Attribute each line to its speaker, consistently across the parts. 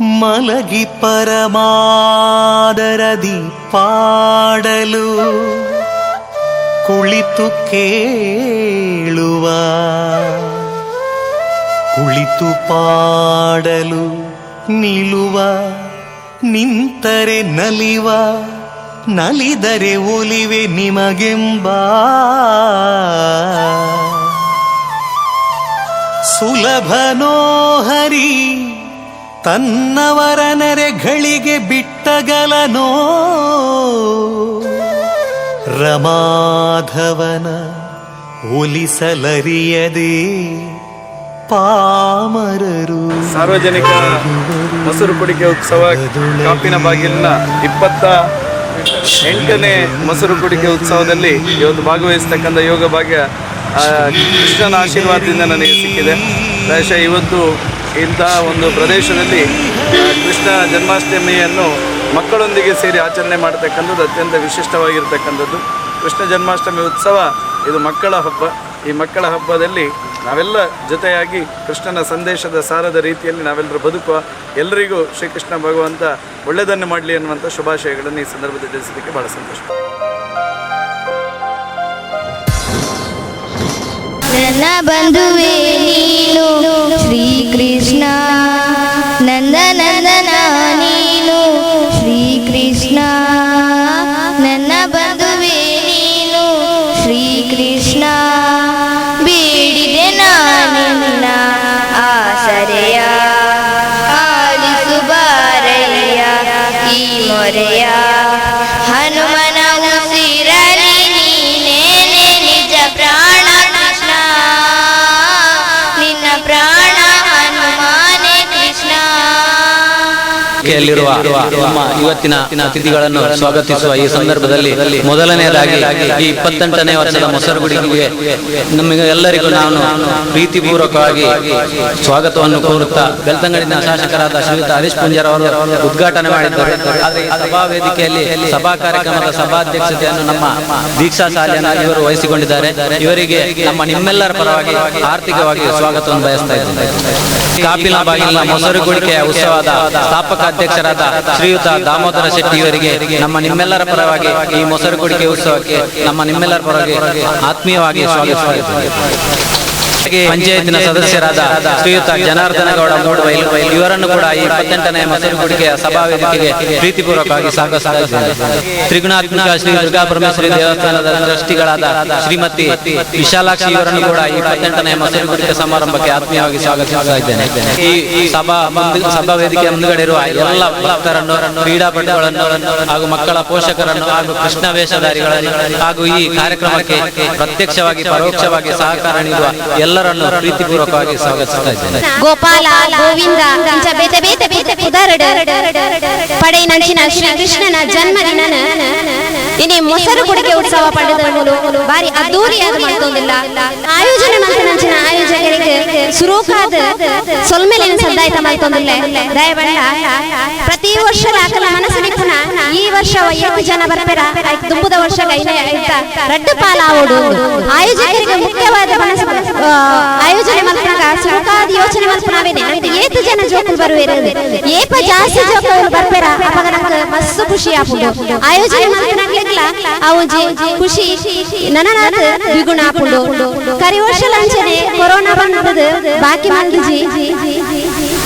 Speaker 1: ಮಲಗಿ ಪರಮಾದರದಿ ಪಾಡಲು ಕುಳಿತು ಕೇಳುವ, ಕುಳಿತು ಪಾಡಲು ನಿಲುವ, ನಿಂತರೆ ನಲಿವ, ನಲಿದರೆ ಒಲಿವೆ ನಿಮಗೆಂಬ. ಸುಲಭನೋ ಹರಿ ತನ್ನವರ ನೆರೆಗಳಿಗೆ ಬಿಟ್ಟಗಲನೋ? ರಮಾಧವನ ಒಲಿಸಲರಿಯದೆ ಪಾಮರರು
Speaker 2: ಸಾರ್ವಜನಿಕ ಮೊಸರು ಕುಡಿಕೆ ಉತ್ಸವ ಕಾಪಿನ ಬಾಗಿಲಿನ ಇಪ್ಪತ್ತ ಎಂಟನೇ ಮೊಸರು ಕುಡಿಕೆ ಉತ್ಸವದಲ್ಲಿ ಇವತ್ತು ಭಾಗವಹಿಸ್ತಕ್ಕಂಥ ಯೋಗ ಭಾಗ್ಯ ಆ, ಕೃಷ್ಣನ ಆಶೀರ್ವಾದದಿಂದ ನನಗೆ ಸಿಕ್ಕಿದೆ. ಪ್ರಾಯಶಃ ಇವತ್ತು ಇಂತಹ ಒಂದು ಪ್ರದೇಶದಲ್ಲಿ ಕೃಷ್ಣ ಜನ್ಮಾಷ್ಟಮಿಯನ್ನು ಮಕ್ಕಳೊಂದಿಗೆ ಸೇರಿ ಆಚರಣೆ ಮಾಡತಕ್ಕಂಥದ್ದು ಅತ್ಯಂತ ವಿಶಿಷ್ಟವಾಗಿರ್ತಕ್ಕಂಥದ್ದು. ಕೃಷ್ಣ ಜನ್ಮಾಷ್ಟಮಿ ಉತ್ಸವ ಇದು ಮಕ್ಕಳ ಹಬ್ಬ. ಈ ಮಕ್ಕಳ ಹಬ್ಬದಲ್ಲಿ ನಾವೆಲ್ಲ ಜೊತೆಯಾಗಿ ಕೃಷ್ಣನ ಸಂದೇಶದ ಸಾರದ ರೀತಿಯಲ್ಲಿ ನಾವೆಲ್ಲರೂ ಬದುಕುವ ಎಲ್ಲರಿಗೂ ಶ್ರೀಕೃಷ್ಣ ಭಗವಂತ ಒಳ್ಳೆಯದನ್ನು ಮಾಡಲಿ ಅನ್ನುವಂಥ ಶುಭಾಶಯಗಳನ್ನು ಈ ಸಂದರ್ಭದಲ್ಲಿ ತಿಳಿಸೋದಕ್ಕೆ ಭಾಳ ಸಂತೋಷ.
Speaker 3: ನನ್ನ ಬಂಧುವೇ ನೀನು. ಶ್ರೀಕೃಷ್ಣ
Speaker 4: ವೇದಿಕೆಯಲ್ಲಿರುವ ನಮ್ಮ ಇವತ್ತಿನ ಅತಿಥಿಗಳನ್ನು ಸ್ವಾಗತಿಸುವ ಈ ಸಂದರ್ಭದಲ್ಲಿ ಮೊದಲನೆಯದಾಗಿ ಈ ಇಪ್ಪತ್ತೆಂಟನೇ ವರ್ಷದ ಮೊಸರುಗುಡಿಗೆ ನಮಗೆ ಎಲ್ಲರಿಗೂ ನಾನು ಪ್ರೀತಿಪೂರ್ವಕವಾಗಿ ಸ್ವಾಗತವನ್ನು ಕೋರುತ್ತಾ ಬೆಳ್ತಂಗಡಿನ ಶಾಸಕರಾದ ಶ್ರೀಯುತ ಹರೀಶ್ ಪುಂಜರ್ ಅವರು ಉದ್ಘಾಟನೆ ಮಾಡಿದ್ದಾರೆ. ಸಭಾ ವೇದಿಕೆಯಲ್ಲಿ ಸಭಾ ಕಾರ್ಯಕ್ರಮದ ಸಭಾಧ್ಯಕ್ಷತೆಯನ್ನು ನಮ್ಮ ದೀಕ್ಷಾ ಶಾಲೆಯನ್ನು ಇವರು ವಹಿಸಿಕೊಂಡಿದ್ದಾರೆ. ಇವರಿಗೆ ನಮ್ಮ ನಿಮ್ಮೆಲ್ಲರ ಪರವಾಗಿ ಆರ್ಥಿಕವಾಗಿ ಸ್ವಾಗತವನ್ನು ಬಯಸ್ತಾ ಇದ್ದಾರೆ ಕಾಪಿನ ಬಾಗಿಲಿನ ಮೊಸರುಗುಡಿಕೆಯ ಉತ್ಸವದ ಸ್ಥಾಪಕ ಅಧ್ಯಕ್ಷರಾದ ಶ್ರೀಯುತ ದಾಮೋದರ ಶೆಟ್ಟಿ ಇವರಿಗೆ ನಮ್ಮ ನಿಮ್ಮೆಲ್ಲರ ಪರವಾಗಿ ಈ ಮೊಸರು ಕುಡಿಕೆ ಉತ್ಸವಕ್ಕೆ ನಮ್ಮ ನಿಮ್ಮೆಲ್ಲರ ಪರವಾಗಿ ಆತ್ಮೀಯವಾಗಿ ಸ್ವಾಗತಿಸುತ್ತೇವೆ ಪಂಚಾಯತಿನ ಸದಸ್ಯರಾದ ಶ್ರೀಯುತ ಜನಾರ್ದನ ಗೌಡ ಇವರನ್ನು ಕೂಡ ಈ ಇಪ್ಪತ್ತೆಂಟನೇ ಮೊಸರುಗುಡಿಕೆಯ ಸಭಾ ವೇದಿಕೆಗೆ ಪ್ರೀತಿಪೂರ್ವಕವಾಗಿ ಸ್ವಾಗತ ತ್ರಿಗುಣಾತ್ಮಕ ಶ್ರೀ ದುರ್ಗಾ ಪರಮೇಶ್ವರಿ ದೇವಸ್ಥಾನದ ಟ್ರಸ್ಟಿಗಳಾದ ಶ್ರೀಮತಿ ವಿಶಾಲಾಕ್ಷಿ ಇವರನ್ನು ಕೂಡ ಇಪ್ಪತ್ತೆಂಟನೇ ಮೊಸರುಗುಡಿಕೆ ಸಮಾರಂಭಕ್ಕೆ ಆತ್ಮೀಯವಾಗಿ ಸ್ವಾಗತಿಸ್ತಾ ಈ ಸಭಾ ಸಭಾ ವೇದಿಕೆಯ ಮುಂದುಗಡೆ ಇರುವ ಎಲ್ಲ ಭಕ್ತರನ್ನು, ಕ್ರೀಡಾಪಟುಗಳನ್ನು ಹಾಗೂ ಮಕ್ಕಳ ಪೋಷಕರನ್ನು ಹಾಗೂ ಕೃಷ್ಣ ವೇಷಧಾರಿಗಳನ್ನು ಹಾಗೂ ಈ ಕಾರ್ಯಕ್ರಮಕ್ಕೆ ಪ್ರತ್ಯಕ್ಷವಾಗಿ, ಪರೋಕ್ಷವಾಗಿ ಸಹಕಾರ ನೀಡುವ ಎಲ್ಲರನ್ನು ಪ್ರೀತಿಪೂರ್ವಕವಾಗಿ ಸ್ವಾಗತಿಸ್ತಾ ಇದ್ದೇನೆ
Speaker 3: ಗೋಪಾಲ ಗೋವಿಂದ ಇಂಚ ಬೇತೆ ಬೇತೆ ಬೇತೆ ಪುದರಡ ಪಡೆ ನಂಚಿನ ಶ್ರೀ ಕೃಷ್ಣನ ಜನ್ಮದಿನನ ಇನಿ ಮೊಸರು ಕುಡಿಕೆ ಉತ್ಸವ ಪಡೆದವರು ಬಾರಿ ಅದ್ದೂರಿಯಾದ ಮಾಡ್ತೊಂದಿಲ್ಲ ಆಯೋಜನೆ ಮಂತ್ರ ನಂಚಿನ ಆಯೋಜಕರಿಗೆ ಸುರೂಕಾದ ಸೊಲ್ಮೆಲಿನ ಸಂದಾಯಿತ ಮಾಡ್ತೊಂದಿಲ್ಲ ದಯಬಂಡ ಪ್ರತಿ ವರ್ಷ ಆಕಲ ಮನಸ್ಸಿನ ಈ ವರ್ಷ ಎಷ್ಟು ಜನ ಬರ್ಬೇರ ತುಂಬದ ವರ್ಷ ಕೈನ ರಡ್ಡು ಪಾಲಾವೋಡು ಆಯೋಜಕರಿಗೆ ಮುಖ್ಯವಾದ ಮನಸ್ಸು ಆಯೋಜನೆ ಮಲ್ಪನಾಗ ಸುಖಾದ ಯೋಚನೆ ಮಲ್ಪನಾವೇನೆ ಅಂತ ಏತು ಜನ ಜೋಕುಲು ಬರುವೇರು ಏಪ ಜಾಸ್ತಿ ಜೋಕುಲು ಬರ್ಬೇರ ಅವಾಗ ನಮ್ಗೆ ಮಸ್ತ್ ಖುಷಿ ಆಪುಂಡು ಆಯೋಜನೆ ಮಲ್ಪನಾಗ್ಲಿಕ್ಲ ಅವು ಜಿ ಖುಷಿ ನನನಾದ ದ್ವಿಗುಣ ಆಪುಂಡು ಕರಿ ವರ್ಷ ಲಂಚನೆ ಕೊರೋನಾ ಬಂದದು ಬಾಕಿ ಮಂದಿಜಿ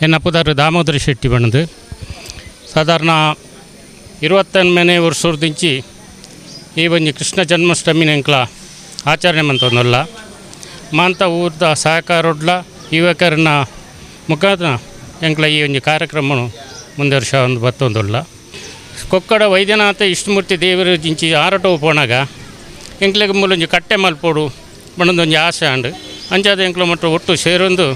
Speaker 5: ಎನ್ನ ಪುದರು ದಾಮೋದರ ಶೆಟ್ಟಿ ಬಣ್ಣದು ಸಾಧಾರಣ ಇರುವತ್ತೊಂದನೇ ವರ್ಷದಿಂಚಿ ಈ ಒಂಜಿ ಕೃಷ್ಣ ಜನ್ಮಾಷ್ಟಮಿನ ಎಂಕ್ಲ ಆಚರಣೆ ಮಂತೊಂದುಲ್ಲ ಮಾಂತ ಊರ್ದ ಸಹಕಾರೊಡ್ಲ ಯುವಕರನ್ನ ಮುಖಾಂತರ ಎಂಕ್ಲ ಈ ಒಂದು ಕಾರ್ಯಕ್ರಮ ಮುಂದೆ ವರ್ಷ ಒಂದು ಬತ್ತೊಂದುಲ್ಲ. ಕೊಕ್ಕಡ ವೈದ್ಯನಾಥ ಇಷ್ಟಮೂರ್ತಿ ದೇವರ ಜಿಂಚಿ ಆರಟವು ಪೋಣಾಗ ಎಂಕ್ಲೆಗ್ ಮೂಲೊಂಜಿ ಕಟ್ಟೆ ಮಲ್ಪೋಡು ಬಣ್ಣದೊಂದು ಆಸೆ ಆಂಡ್ ಅಂಚಾದ ಎಂಕ್ಲ ಮಟ್ಟ ಒಟ್ಟು ಸೇರೊಂದು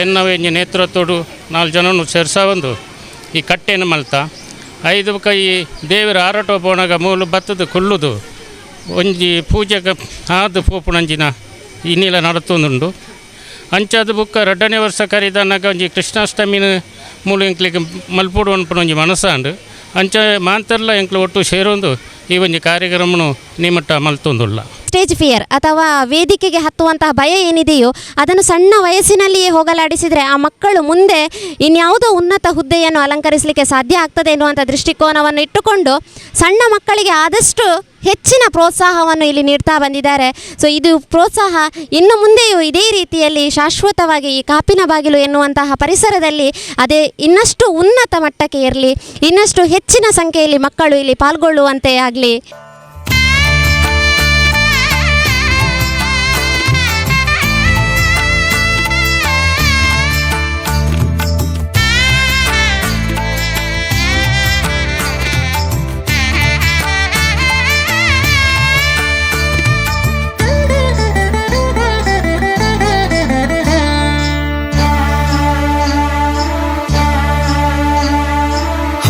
Speaker 5: ಎನ್ನವೆ ಎಂಜಿ ನೇತೃತ್ವಡು ನಾಲ್ಕು ಜನನು ಸೇರ್ಸಾವಂದು ಈ ಕಟ್ಟೆನ ಮಲ್ತ. ಐದು ಕೈ ದೇವರ ಆರಾಟ ಪೋಣಗ ಮೂಲು ಬತ್ತದ ಕುಲ್ಲುದು ಒಂಜಿ ಪೂಜೆಗೆ ಆದು ಪೋಪುಣಂಜಿನ ನೀಲ ನಡತುಂದುಂಡು. ಅಂಚಾದ ಬುಕ್ಕ ಎರಡನೇ ವರ್ಷ ಕರಿದನಾಗ ಒಂಜಿ ಕೃಷ್ಣಾಷ್ಟಮಿನ ಮೂಲು ಇಂಕ್ಲಿಗೆ ಮಲ್ಪುಡು ಅನ್ಪುನ ಒಂಜಿ ಮನಸ್ಸಾಂಡು. ಅಂಚ ಮಾಂತರ್ಲ ಎಂಕ್ಲ ಒಟ್ಟು ಸೇರೊಂದು ಈ ಒಂದು ಕಾರ್ಯಕ್ರಮನು ನಿಮ್ಮಟ್ಟ ಮಲ್ತೊಂದುಲ್ಲ.
Speaker 3: ಸ್ಟೇಜ್ ಫಿಯರ್ ಅಥವಾ ವೇದಿಕೆಗೆ ಹತ್ತುವಂತಹ ಭಯ ಏನಿದೆಯೋ, ಅದನ್ನು ಸಣ್ಣ ವಯಸ್ಸಿನಲ್ಲಿಯೇ ಹೋಗಲಾಡಿಸಿದರೆ ಆ ಮಕ್ಕಳು ಮುಂದೆ ಇನ್ಯಾವುದೋ ಉನ್ನತ ಹುದ್ದೆಯನ್ನು ಅಲಂಕರಿಸಲಿಕ್ಕೆ ಸಾಧ್ಯ ಆಗ್ತದೆ ಎನ್ನುವಂಥ ದೃಷ್ಟಿಕೋನವನ್ನು ಇಟ್ಟುಕೊಂಡು ಸಣ್ಣ ಮಕ್ಕಳಿಗೆ ಆದಷ್ಟು ಹೆಚ್ಚಿನ ಪ್ರೋತ್ಸಾಹವನ್ನು ಇಲ್ಲಿ ನೀಡ್ತಾ ಬಂದಿದ್ದಾರೆ. ಸೊ ಇದು ಪ್ರೋತ್ಸಾಹ ಇನ್ನು ಮುಂದೆಯೂ ಇದೇ ರೀತಿಯಲ್ಲಿ ಶಾಶ್ವತವಾಗಿ ಈ ಕಾಪಿನ ಬಾಗಿಲು ಎನ್ನುವಂತಹ ಪರಿಸರದಲ್ಲಿ ಅದೇ ಇನ್ನಷ್ಟು ಉನ್ನತ ಮಟ್ಟಕ್ಕೆ ಇರಲಿ, ಇನ್ನಷ್ಟು ಹೆಚ್ಚಿನ ಸಂಖ್ಯೆಯಲ್ಲಿ ಮಕ್ಕಳು ಇಲ್ಲಿ ಪಾಲ್ಗೊಳ್ಳುವಂತೆ ಆಗಲಿ.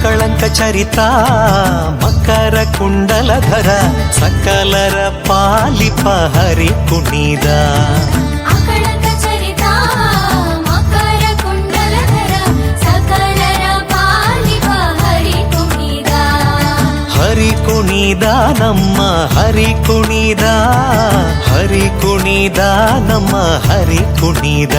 Speaker 1: ಅಕಳಂಕ ಚರಿತ ಮಕರ ಕುಂಡಲಧರ ಸಕಲರ ಪಾಲಿಪ ಹರಿ ಕುಣಿದ
Speaker 6: ಅಕಳಕ ಚರಿತ ಮಕರ ಕುಂಡಲಧರ ಸಕಲರ ಪಾಲಿಪ ಹರಿ ಕುಣಿದ
Speaker 1: ಹರಿ ಕುಣಿದ ನಮ್ಮ ಹರಿ ಕುಣಿದ ಹರಿ ಕುಣಿದ ನಮ್ಮ ಹರಿ ಕುಣಿದ
Speaker 6: ಹರಿ ಕುಣಿದ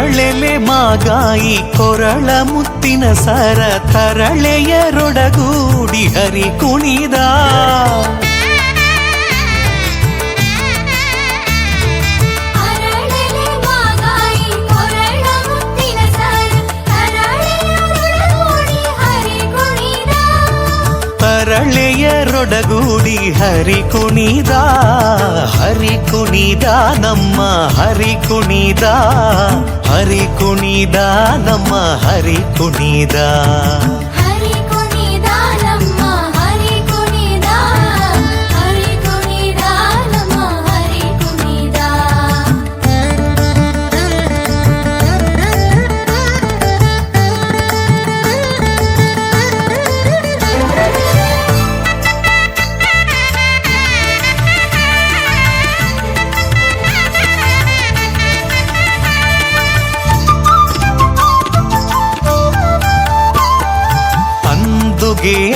Speaker 1: ಅರಳೆಲೆ ಮಾಗಾಯಿ ಕೊರಳ ಮುತ್ತಿನ ಸರ ತರಳೆಯರೊಡಗೂಡಿ ಹರಿ ಕುಣಿದ. ತರಳೆಯರೊಡಗೂಡಿ ಹರಿ ಕುಣಿದ ಹರಿ ಕುಣಿದ ನಮ್ಮ ಹರಿ ಕುಣಿದ ಹರಿ ಕುಣಿದ ನಮ್ಮ ಹರಿ ಕುಣಿದ
Speaker 6: ಹರಿ ಕುಣಿದ.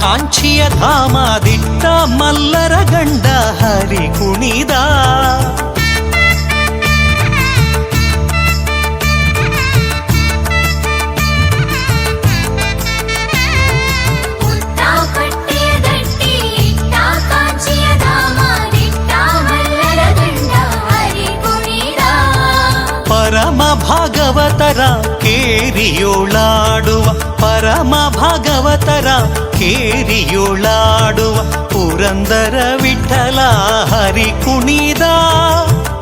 Speaker 1: ಕಾಂಚಿಯ ಧಾಮ ದಿಟ್ಟ ಮಲ್ಲರ ಗಂಡ ಹರಿ ಕುಣಿದ ಭಾಗವತರ ಕೇರಿಯೋಳಾಡುವ ಪರಮ ಭಾಗವತರ ಕೇರಿಯೋಳಾಡುವ ಪುರಂದರ ವಿಠಲ ಹರಿ ಕುಣಿದ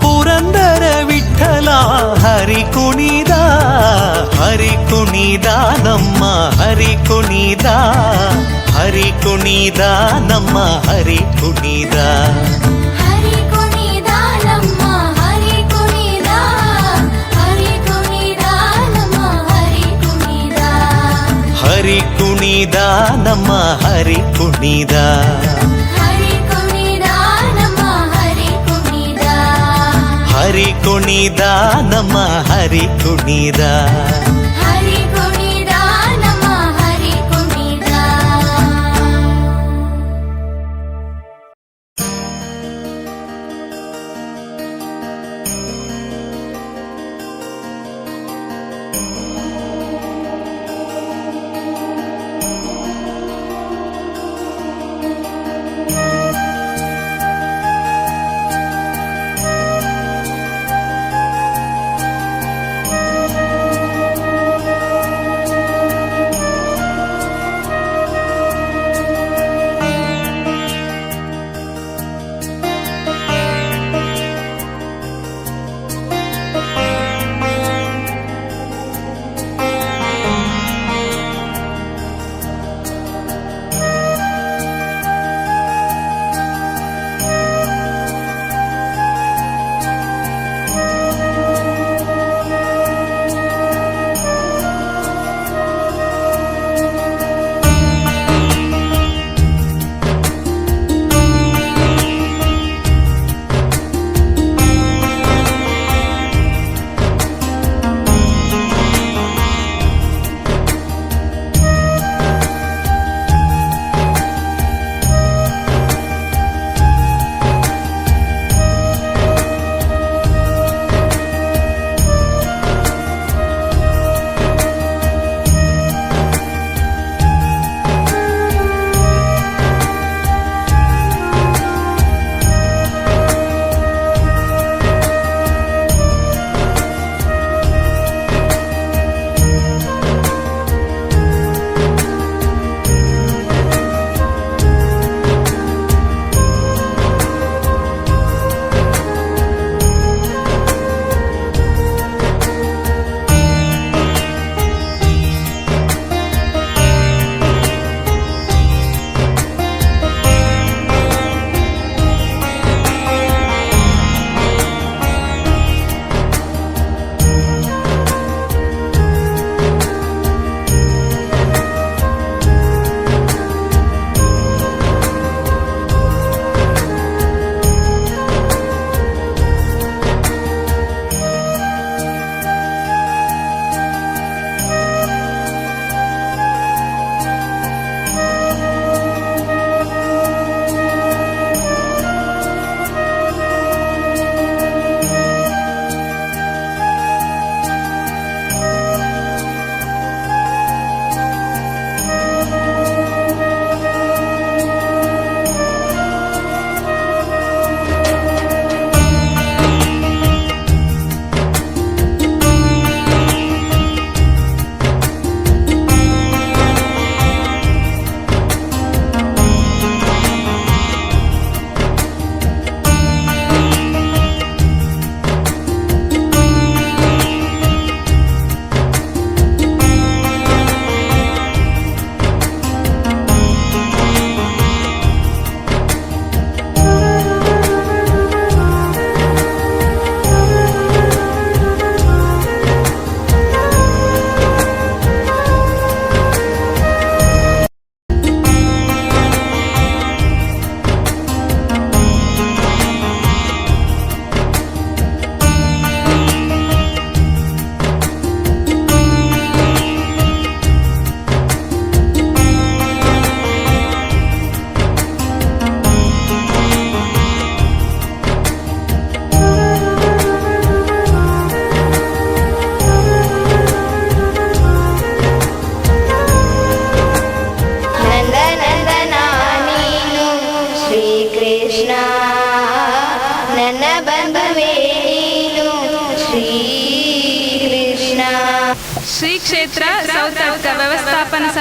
Speaker 1: ಪುರಂದರ ವಿಠಲ ಹರಿ ಕುಣಿದ ಹರಿ ಕುಣಿದ ನಮ್ಮ ಹರಿ ಕುಣಿದ ಹರಿ ಕುಣಿದ ನಮ್ಮ ಹರಿ ಕುಣಿದ புனிதா
Speaker 6: நம்ம ஹரி புனிதா ஹரி குனிதா
Speaker 7: நம்ம ஹரி குனிதா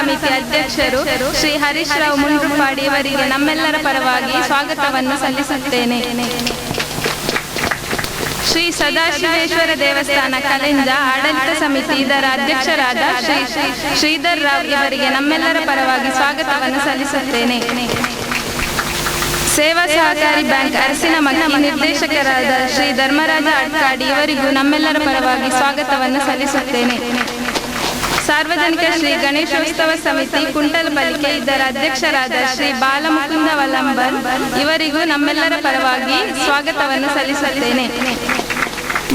Speaker 7: ಸಮಿತಿ ಅಧ್ಯಕ್ಷರು ಶ್ರೀ ಹರೀಶ್ ರಾವ್ ಮುಂಡ್ರುಪಾಡಿ ಅವರಿಗೆ ನಮ್ಮೆಲ್ಲರ ಪರವಾಗಿ ಸ್ವಾಗತವನ್ನು ಸಲ್ಲಿಸುತ್ತೇನೆ. ಶ್ರೀ ಸದಾಶಿವೇಶ್ವರ ದೇವಸ್ಥಾನ ಕಲೆಂಜ ಆಡಳಿತ ಸಮಿತಿ ಇದರ ಅಧ್ಯಕ್ಷರಾದ ಶ್ರೀ ಶ್ರೀ ಶ್ರೀಧರ್ ರಾವ್ ಇವರಿಗೆ ನಮ್ಮೆಲ್ಲರ ಪರವಾಗಿ ಸ್ವಾಗತವನ್ನು ಸಲ್ಲಿಸುತ್ತೇನೆ. ಸೇವಾ ಸಹಕಾರಿ ಬ್ಯಾಂಕ್ ಅರಸಿನ ಮಗನ ನಿರ್ದೇಶಕರಾದ ಶ್ರೀ ಧರ್ಮರಾಜ ಅಡ್ಕಾಡಿ ಇವರಿಗೂ ನಮ್ಮೆಲ್ಲರ ಪರವಾಗಿ ಸ್ವಾಗತವನ್ನು ಸಲ್ಲಿಸುತ್ತೇನೆ. ಸಾರ್ವಜನಿಕ ಶ್ರೀ ಗಣೇಶೋತ್ಸವ ಸಮಿತಿ ಕುಂಟಲ್ ಬಲಿಕೆ ಇದರ ಅಧ್ಯಕ್ಷರಾದ ಶ್ರೀ ಬಾಲಮುಕುಂದ ವಲ್ಲಂಬರ್ ಇವರಿಗೂ ನಮ್ಮೆಲ್ಲರ ಪರವಾಗಿ ಸ್ವಾಗತವನ್ನು ಸಲ್ಲಿಸುತ್ತೇನೆ.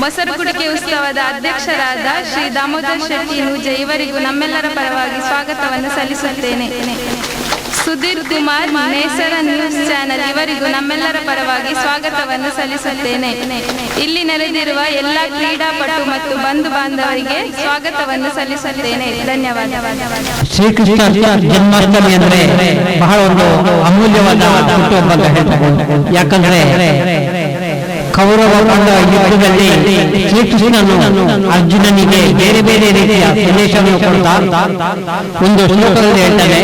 Speaker 7: ಮೊಸರು ಕುಡಿಕೆ ಉತ್ಸವದ ಅಧ್ಯಕ್ಷರಾದ ಶ್ರೀ ದಾಮೋದರ್ ಶೆಟ್ಟಿ ನೂಜೆ ಇವರಿಗೂ ನಮ್ಮೆಲ್ಲರ ಪರವಾಗಿ ಸ್ವಾಗತವನ್ನು ಸಲ್ಲಿಸುತ್ತೇನೆ. ಸುಧೀರ್ ಕುಮಾರ್ ನೇಸರ ನ್ಯೂಸ್ ಚಾನೆಲ್ ಇವರಿಗೂ ನಮ್ಮೆಲ್ಲರ ಪರವಾಗಿ ಸ್ವಾಗತವನ್ನು ಸಲ್ಲಿಸುತ್ತೇನೆ. ಇಲ್ಲಿ ನೆರೆದಿರುವ ಎಲ್ಲ ಕ್ರೀಡಾಪಟು ಮತ್ತು ಬಂಧು ಬಾಂಧವರಿಗೆ ಸ್ವಾಗತವನ್ನು ಸಲ್ಲಿಸುತ್ತೇನೆ. ಧನ್ಯವಾದ.
Speaker 8: ಶ್ರೀಕೃಷ್ಣ ಜನ್ಮಾಷ್ಟಮಿ ಅಂದ್ರೆ ಬಹಳ ಒಂದು ಅಮೂಲ್ಯವಾದ ಯಾಕಂದ್ರೆ ಕೌರವ ಬಂದ ಯುದ್ಧದಲ್ಲಿ ಶ್ರೀಕೃಷ್ಣನು ಅರ್ಜುನನಿಗೆ ಬೇರೆ ಬೇರೆ ರೀತಿಯ ಸಂದೇಶವನ್ನು ಕೊಡ್ತಾ ಒಂದು ಶ್ಲೋಕದಲ್ಲಿ ಹೇಳ್ತಾನೆ,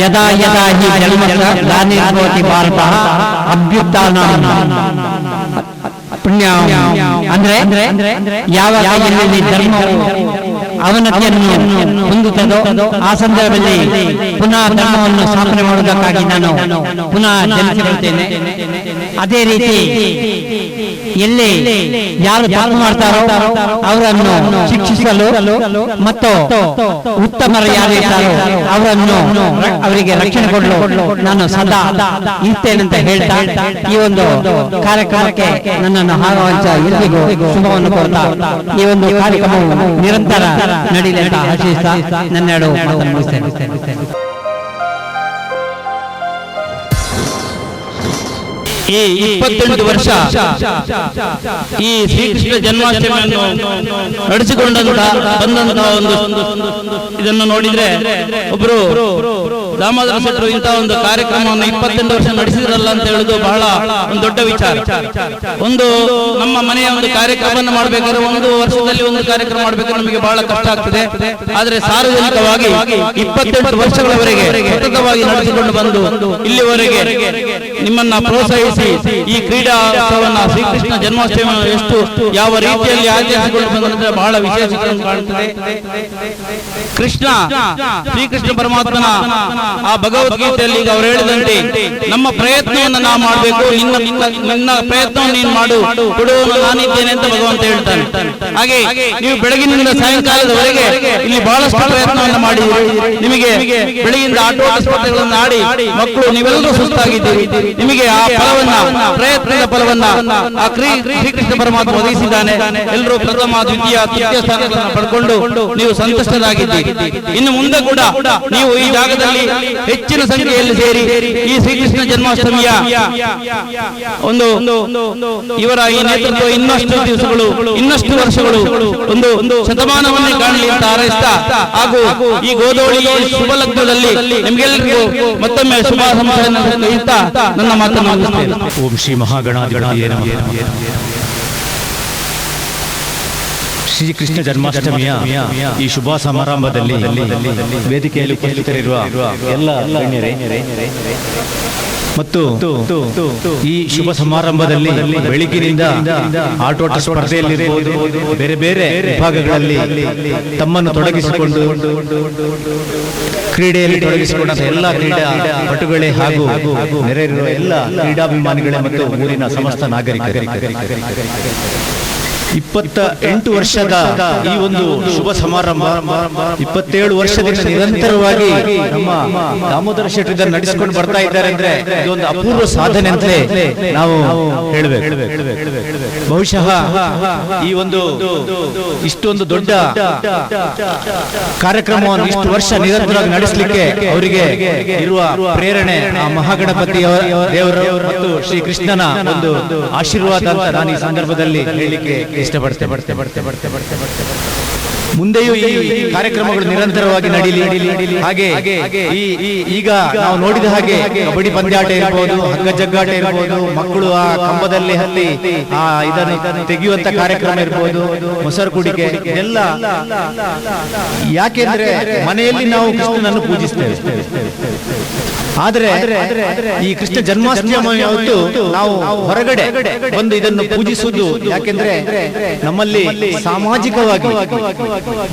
Speaker 8: ಯದಾ ಯದಾ ಹಿ ಜನ್ಮಸ್ಯ ಗ್ಲಾನಿರ್ಭವತಿ ಭಾರತ ಅಭ್ಯುತ್ಥಾನ ಪುಣ್ಯ. ಅಂದ್ರೆ ಯಾವ ಕಾಲದಲ್ಲಿ ಧರ್ಮವು ಅವನತಿಯನ್ನು ಹೊಂದುತ್ತದೋ ಆ ಸಂದರ್ಭದಲ್ಲಿ ಪುನಃ ಧರ್ಮವನ್ನು ಸ್ಥಾಪನೆ ಮಾಡುವುದಕ್ಕಾಗಿ ನಾನು ಪುನಃ ಜನಿಸಿರುತ್ತೇನೆ ಅದೇ ರೀತಿ ಎಲ್ಲಿ ಯಾರು ತಪ್ಪು ಮಾಡ್ತಾರೋ ಅವರನ್ನು ಶಿಕ್ಷಿಸಲು ಮತ್ತು ಉತ್ತಮರು ಯಾರು ಇರ್ತಾರೋ ಅವರನ್ನು ಅವರಿಗೆ ರಕ್ಷಣೆ ಕೊಡಲು. ನಾನು ಸದಾ ಇರ್ತೇನಂತ ಅಂತ ಹೇಳ್ತಾ ಈ ಒಂದು ಕಾರ್ಯಕ್ರಮಕ್ಕೆ ನನ್ನನ್ನು ಆಹ್ವಾನಿಸ ಎಲ್ಲಿಗೂ ಶುಭವನ್ನು ಕೋರ್ತಾ ಈ ಒಂದು ಕಾರ್ಯಕ್ರಮವು ನಿರಂತರ ನಡೀಲಿ ಅಂತ ಆಶಿಸ್ತಾ ನನ್ನೆರಡು ಮಾತನ್ನು ಮುಗಿಸ್ತೇನೆ.
Speaker 9: ಈ ಇಪ್ಪತ್ತೆಂಟು ವರ್ಷ ಈ ಶ್ರೀಕೃಷ್ಣ ಜನ್ಮಾಷ್ಟಮಿಯನ್ನು ನಡೆಸಿಕೊಂಡಂತ ಬಂದಂತಹ ಒಂದು ಇದನ್ನು ನೋಡಿದ್ರೆ ಒಬ್ರು ದಾಮೋದರ ಶೆಟ್ಟರು ಇಂತಹ ಒಂದು ಕಾರ್ಯಕ್ರಮವನ್ನು ಇಪ್ಪತ್ತೆಂಟು ವರ್ಷ ನಡೆಸಿದ್ರಲ್ಲ ಅಂತ ಹೇಳುದು ಬಹಳ ಒಂದು ದೊಡ್ಡ ವಿಚಾರ. ಒಂದು ನಮ್ಮ ಮನೆಯ ಒಂದು ಕಾರ್ಯಕ್ರಮವನ್ನು ಮಾಡಬೇಕಾದ್ರೆ ಒಂದು ವರ್ಷದಲ್ಲಿ ಒಂದು ಕಾರ್ಯಕ್ರಮ ಮಾಡಬೇಕಾದ್ರೆ ನಮಗೆ ಬಹಳ ಕಷ್ಟ ಆಗ್ತದೆ. ಆದ್ರೆ ಸಾರ್ವಜನಿಕವಾಗಿ ಇಪ್ಪತ್ತೆಂಟು ವರ್ಷಗಳವರೆಗೆ ಸತತವಾಗಿ ನಡೆಸಿಕೊಂಡು ಬಂದು ಇಲ್ಲಿವರೆಗೆ ನಿಮ್ಮನ್ನ ಪ್ರೋತ್ಸಾಹಿಸಿ ಈ ಕ್ರೀಡಾ ಶ್ರೀಕೃಷ್ಣ ಜನ್ಮಾಷ್ಟಮಿ ಎಷ್ಟು ಯಾವ ರೀತಿಯಲ್ಲಿ ಆಚರಿಸಿಕೊಂಡು ಬಂದಂದ್ರೆ ಬಹಳ ವಿಶೇಷ ಕಾಣುತ್ತದೆ ಕೃಷ್ಣ, ಶ್ರೀಕೃಷ್ಣ ಪರಮಾತ್ಮನ ಆ ಭಗವದ್ಗೀತೆಯಲ್ಲಿ ಈಗ ಅವರು ಹೇಳಿದಂತೆ, ನಮ್ಮ ಪ್ರಯತ್ನವನ್ನು ನಾವು ಮಾಡಬೇಕು, ನಿನ್ನ, ನಿನ್ನ- ಪ್ರಯತ್ನವನ್ನು ನೀನು ಮಾಡು ಕೊಡುವನು ನಾನಿದ್ದೇನೆ ಅಂತ ಭಗವಂತ ಹೇಳ್ತಾನೆ. ಹಾಗೆ ನೀವು ಬೆಳಗಿನಿಂದ ಸಾಯಂಕಾಲದವರೆಗೆ ಇಲ್ಲಿ ಬಹಳಷ್ಟು ಪ್ರಯತ್ನವನ್ನು ಮಾಡಿ ನಿಮಗೆ ಬೆಳಗಿನಿಂದ ಆಟೋಟ ಸ್ಪರ್ಧೆಗಳನ್ನು ಆಡಿ, ಮಕ್ಕಳು ನೀವೆಲ್ಲರೂ ಸುಸ್ತಾಗಿದ್ದೀರಿ. ನಿಮಗೆ ಆ ಫಲವನ್ನ, ಪ್ರಯತ್ನದ ಫಲವನ್ನ ಆ ಶ್ರೀಕೃಷ್ಣ ಪರಮಾತ್ಮ ಒದಗಿಸಿದ್ದಾನೆ. ಎಲ್ಲರೂ ಪ್ರಥಮ, ದ್ವಿತೀಯ, ತೃತೀಯ ಸ್ಥಾನಗಳನ್ನು ಪಡ್ಕೊಂಡು ನೀವು ಸಂತುಷ್ಟರಾಗಿದ್ದೀರಿ. ಇನ್ನು ಮುಂದೆ ಕೂಡ ನೀವು ಈ ಜಾಗದಲ್ಲಿ ಹೆಚ್ಚಿನ ಸಂಖ್ಯೆಯಲ್ಲಿ ಸೇರಿ ಈ ಶ್ರೀಕೃಷ್ಣ ಜನ್ಮಾಷ್ಟಮಿಯ ಒಂದು ಇವರ ಈ ನೇತೃತ್ವ ಇನ್ನಷ್ಟು ದಿವಸಗಳು ಇನ್ನಷ್ಟು ವರ್ಷಗಳು ಒಂದು ಒಂದು ಶತಮಾನವನ್ನೇ ಕಾಣಲಿ ಅಂತ ಹಾರೈಸ್ತಾ ಹಾಗೂ ಈ ಗೋದೋಳಿ ಶುಭ ಲಗ್ನದಲ್ಲಿ ನಿಮ್ಗೆಲ್ಲರಿಗೂ ಮತ್ತೊಮ್ಮೆ ಶುಭ ಸಂಸ್ಥೆಯನ್ನು ನನ್ನ ಮಾತನ್ನು
Speaker 10: ಓಂ ಶ್ರೀ ಮಹಾಗಣಾಧಿಪತಿಯೇ ನಮಃ. ಶ್ರೀಕೃಷ್ಣ ಜನ್ಮಾಷ್ಟಮಿಯ ಈ ಶುಭ ಸಮಾರಂಭದಲ್ಲಿ ವೇದಿಕೆಯಲ್ಲಿ ಉಪಸ್ಥಿತರಿರುವ ಎಲ್ಲ ಮತ್ತು ಈ ಶುಭ ಸಮಾರಂಭದಲ್ಲಿ ಬೆಳಗಿನಿಂದ ಆಟೋಟ ಸ್ಪರ್ಧೆಯಲ್ಲಿ ಬೇರೆ ಬೇರೆ ವಿಭಾಗಗಳಲ್ಲಿ ತಮ್ಮನ್ನು ತೊಡಗಿಸಿಕೊಂಡು ಕ್ರೀಡೆಯಲ್ಲಿ ತೊಡಗಿಸಿಕೊಂಡ ಎಲ್ಲ ಕ್ರೀಡಾ ಪಟುಗಳೇ ಹಾಗೂ ನೆರೆಯಿರುವ ಎಲ್ಲ ಕ್ರೀಡಾಭಿಮಾನಿಗಳೇ ಮತ್ತು ಊರಿನ ಸಮಸ್ತ ನಾಗರಿಕರೇ. ಇಪ್ಪತ್ತ ಎಂಟು ವರ್ಷದ ಈ ಒಂದು ಶುಭ ಸಮಾರಂಭ. ಇಪ್ಪತ್ತೇಳು ವರ್ಷದಿಂದ ನಿರಂತರವಾಗಿ ನಮ್ಮ ದಾಮೋದರ ಶೆಟ್ಟಿ ಇದನ್ನು ನಡೆಸಿಕೊಂಡು ಬರ್ತಾ ಇದ್ದಾರೆ ಅಂದ್ರೆ ಇದೊಂದು ಅಪೂರ್ವ ಸಾಧನೆ ಅಂತಲೇ ನಾವು ಹೇಳಬೇಕು. ಬಹುಶಃ ಈ ಒಂದು ಇಷ್ಟೊಂದು ದೊಡ್ಡ ಕಾರ್ಯಕ್ರಮವನ್ನು ಇಷ್ಟು ವರ್ಷ ನಿರಂತರವಾಗಿ ನಡೆಸಲಿಕ್ಕೆ ಅವರಿಗೆ ಇರುವ ಪ್ರೇರಣೆ ಆ ಮಹಾಗಣಪತಿ ದೇವರು ಮತ್ತು ಶ್ರೀ ಕೃಷ್ಣನ ಒಂದು ಆಶೀರ್ವಾದ ಅಂತ ನಾನು ಈ ಸಂದರ್ಭದಲ್ಲಿ ಹೇಳಲಿಕ್ಕೆ ಇಷ್ಟಪಡ್ತೆ ಬಡ್ತೆ ಬಡ್ತೆ ಬಡ್ತೆ ಬಡ್ತೆ ಬಡ್ತೆ ಮುಂದೆಯೂ ಈ ಕಾರ್ಯಕ್ರಮಗಳು ನಿರಂತರವಾಗಿ ನಡೀಲಿ ಹಾಗೆ ಈಗ ನಾವು ನೋಡಿದ ಹಾಗೆ ಕಬಡ್ಡಿ ಪಂದ್ಯಾಟ ಇರಬಹುದು ಹಗ್ಗ ಜಗ್ಗಾಟ ಇರಬಹುದು ಮಕ್ಕಳು ಆ ಕಂಬದಲ್ಲಿ ಹತ್ತಿ ಆ ಇದನ್ನು ತೆಗೆಯುವಂತ ಕಾರ್ಯಕ್ರಮ ಇರ್ಬೋದು ಮೊಸರು ಕುಡಿಕೆ ಎಲ್ಲ ಯಾಕೆಂದ್ರೆ ಮನೆಯಲ್ಲಿ ನಾವು ಕೃಷ್ಣನನ್ನು ಪೂಜಿಸ್ತೇವೆ ಆದ್ರೆ ಈ ಕೃಷ್ಣ ಜನ್ಮಾಷ್ಟಮಿ ಯಾವತ್ತು ನಾವು ಹೊರಗಡೆ ಒಂದು ಇದನ್ನು ಪೂಜಿಸುವುದು ಯಾಕೆಂದ್ರೆ ನಮ್ಮಲ್ಲಿ ಸಾಮಾಜಿಕವಾಗಿ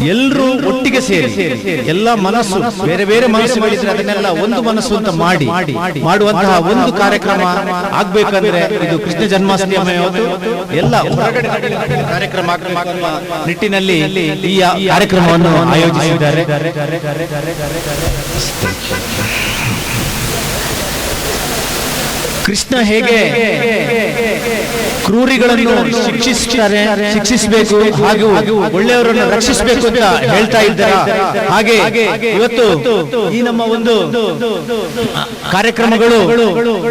Speaker 10: ಎಲ್ಲರೂ ಒಟ್ಟಿಗೆ ಸೇರಿ ಎಲ್ಲ ಮನಸ್ಸು ಬೇರೆ ಬೇರೆ ಮನಸ್ಸುಗಳಿದ್ರೆ ಅದನ್ನೆಲ್ಲ ಒಂದು ಮನಸ್ಸು ಅಂತ ಮಾಡಿ ಮಾಡುವಂತಹ ಒಂದು ಕಾರ್ಯಕ್ರಮ ಆಗ್ಬೇಕಂದ್ರೆ ಇದು ಕೃಷ್ಣ ಜನ್ಮಾಷ್ಟಮಿ ಯಾವತ್ತು ಎಲ್ಲ ಹೊರಗಡೆ ಕಾರ್ಯಕ್ರಮ ನಿಟ್ಟಿನಲ್ಲಿ ಈ ಕಾರ್ಯಕ್ರಮವನ್ನು ಆಯೋಜಿಸಿದ್ದಾರೆ. ಕೃಷ್ಣ ಹೇಗೆ ಕ್ರೂರಿಗಳನ್ನು ಶಿಕ್ಷಿಸ್ತಾರೆ, ಶಿಕ್ಷಿಸಬೇಕು, ಹಾಗೂ ಒಳ್ಳೆಯವರನ್ನು ರಕ್ಷಿಸಬೇಕು ಅಂತ ಹೇಳ್ತಾ ಇದ್ದಾರೆ? ಹಾಗೆ ಇವತ್ತು ಈ ನಮ್ಮ ಒಂದು ಕಾರ್ಯಕ್ರಮಗಳು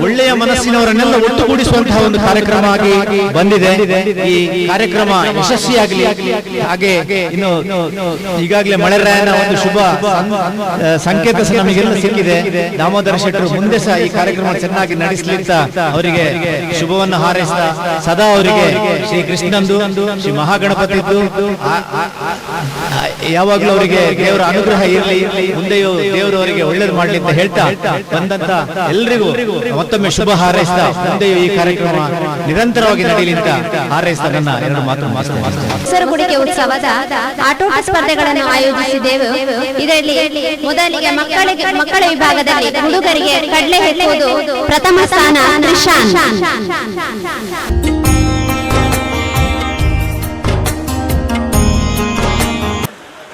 Speaker 10: ಒಳ್ಳೆಯ ಮನಸ್ಸಿನವರನ್ನೆಲ್ಲ ಒಟ್ಟುಗೂಡಿಸುವಂತಹ ಒಂದು ಕಾರ್ಯಕ್ರಮ ಆಗಿ ಬಂದಿದೆ. ಈ ಕಾರ್ಯಕ್ರಮ ಯಶಸ್ವಿಯಾಗಲಿ, ಹಾಗೆ ಇನ್ನು ಈಗಾಗಲೇ ಮಳೆರಾಯನ ಒಂದು ಶುಭ ಸಂಕೇತ ನಮಗೆಲ್ಲ ಸಿಕ್ಕಿದೆ. ದಾಮೋದರ ಶೆಟ್ಟರು ಮುಂದೆ ಸಹ ಈ ಕಾರ್ಯಕ್ರಮ ಚೆನ್ನಾಗಿ ನಡೆಸಲಿ ಅಂತ ಅವರಿಗೆ ಶುಭವನ್ನು ಹಾರೈಸ್ತಾ ಸದಾ ಅವರಿಗೆ ಶ್ರೀ ಕೃಷ್ಣಂದು ಶ್ರೀ ಆ- ಯಾವಾಗಲೂ ಅವರಿಗೆ ದೇವರ ಅನುಗ್ರಹ ಇರಲಿ, ಮುಂದೆಯೂ ದೇವರು ಅವರಿಗೆ ಒಳ್ಳೇದು ಮಾಡಲಿ ಅಂತ ಹೇಳ್ತಾ ಬಂದಂತ ಎಲ್ರಿಗೂ ಮತ್ತೊಮ್ಮೆ ಶುಭ ಹಾರೈಸ್ತಾ ಮುಂದೆಯೂ ಈ ಕಾರ್ಯಕ್ರಮ ನಿರಂತರವಾಗಿ ನಡೆಯಲಿ ಅಂತ ಹಾರೈಸ್ತಾ ನನ್ನ ಎರಡು ಮಾತು ಮಾತು
Speaker 3: ಉತ್ಸವದ ಆಟೋಟ ಸ್ಪರ್ಧೆಗಳನ್ನು ಆಯೋಜಿಸಿದ್ದೇವೆ. ಇದರಲ್ಲಿ ಮೊದಲಿಗೆ ಮಕ್ಕಳಿಗೆ, ಮಕ್ಕಳ ವಿಭಾಗದಲ್ಲಿ ಹುಡುಗರಿಗೆ ಕಡಲೆ ಹೆಚ್ಚುವುದು ಪ್ರಥಮ ಸ್ಥಾನ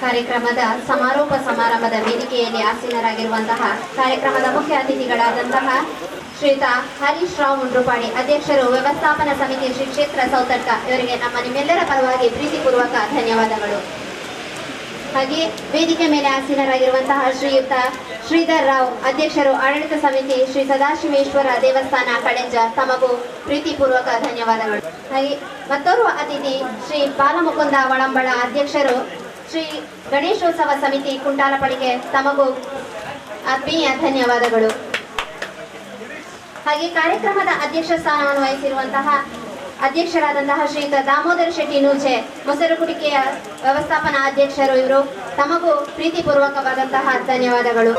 Speaker 3: ಕಾರ್ಯಕ್ರಮದ ಸಮಾರೋಪ ಸಮಾರಂಭದ ವೇದಿಕೆಯಲ್ಲಿ ಆಸೀನರಾಗಿರುವಂತಹ ಕಾರ್ಯಕ್ರಮದ ಮುಖ್ಯ ಅತಿಥಿಗಳಾದಂತಹ ಶ್ರೀತಾ ಹರೀಶ್ ರಾವ್ ಮುಂಡ್ರುಪಾಡಿ ಅಧ್ಯಕ್ಷರು ವ್ಯವಸ್ಥಾಪನಾ ಸಮಿತಿ ಶ್ರೀ ಕ್ಷೇತ್ರ ಸೌತಡ್ಕ, ಇವರಿಗೆ ನಮ್ಮ ನಿಮ್ಮೆಲ್ಲರ ಪರವಾಗಿ ಪ್ರೀತಿಪೂರ್ವಕ ಧನ್ಯವಾದಗಳು. ಹಾಗೆ ವೇದಿಕೆ ಮೇಲೆ ಆಸೀನರಾಗಿರುವಂತಹ ಶ್ರೀಯುತ ಶ್ರೀಧರ್ ರಾವ್ ಅಧ್ಯಕ್ಷರು ಆಡಳಿತ ಸಮಿತಿ ಶ್ರೀ ಸದಾಶಿವೇಶ್ವರ ದೇವಸ್ಥಾನ ಕಡೆಂಜ ತಮಗೂ ಪ್ರೀತಿಪೂರ್ವಕ ಧನ್ಯವಾದಗಳು. ಹಾಗೆ ಮತ್ತೋರ್ವ ಅತಿಥಿ ಶ್ರೀ ಬಾಲಮುಕುಂದ ಒಳಂಬಳ ಅಧ್ಯಕ್ಷರು ಶ್ರೀ ಗಣೇಶೋತ್ಸವ ಸಮಿತಿ ಕುಂಟಾಲಪಡಿಗೆ ತಮಗೂ ಆತ್ಮೀಯ ಧನ್ಯವಾದಗಳು. ಹಾಗೆ ಕಾರ್ಯಕ್ರಮದ ಅಧ್ಯಕ್ಷ ಸ್ಥಾನವನ್ನು ವಹಿಸಿರುವಂತಹ ಅಧ್ಯಕ್ಷರಾದಂತಹ ಶ್ರೀಯುತ ದಾಮೋದರ ಶೆಟ್ಟಿ ನೂಚೆ ಮೊಸರು ಕುಡಿಕೆಯ ವ್ಯವಸ್ಥಾಪನಾ ಅಧ್ಯಕ್ಷರು ಇವರು. ತಮಗೂ ಪ್ರೀತಿಪೂರ್ವಕವಾದಂತಹ ಧನ್ಯವಾದಗಳು.